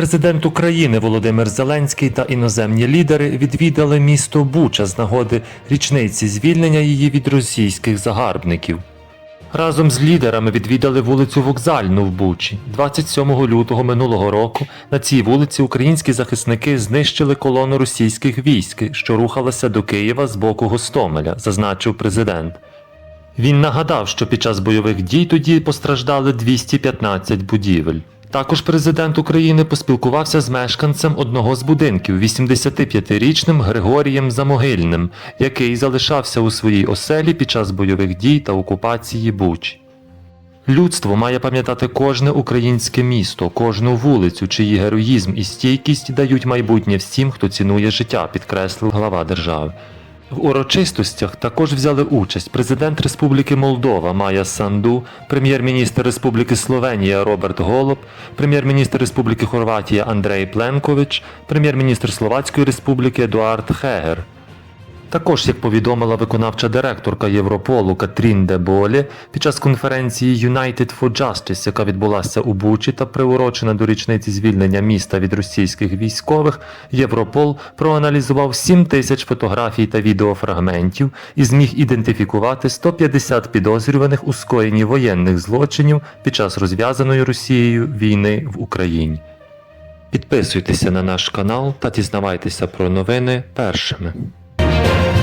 Президент України Володимир Зеленський та іноземні лідери відвідали місто Буча з нагоди річниці звільнення її від російських загарбників. Разом з лідерами відвідали вулицю Вокзальну в Бучі. 27 лютого минулого року на цій вулиці українські захисники знищили колону російських військ, що рухалася до Києва з боку Гостомеля, зазначив президент. Він нагадав, що під час бойових дій тоді постраждали 215 будівель. Також президент України поспілкувався з мешканцем одного з будинків, 85-річним Григорієм Замогильним, який залишався у своїй оселі під час бойових дій та окупації Бучі. Людство має пам'ятати кожне українське місто, кожну вулицю, чиї героїзм і стійкість дають майбутнє всім, хто цінує життя, підкреслив глава держави. В урочистостях також взяли участь президент Республіки Молдова Майя Санду, прем'єр-міністр Республіки Словенія Роберт Голуб, прем'єр-міністр Республіки Хорватія Андрей Пленкович, прем'єр-міністр Словацької Республіки Едуард Хегер. Також, як повідомила виконавча директорка Європолу Катрін де Болі, під час конференції United for Justice, яка відбулася у Бучі та приурочена до річниці звільнення міста від російських військових, Європол проаналізував 7 тисяч фотографій та відеофрагментів і зміг ідентифікувати 150 підозрюваних у скоєнні воєнних злочинів під час розв'язаної Росією війни в Україні. Підписуйтеся на наш канал та дізнавайтеся про новини першими. Thank you.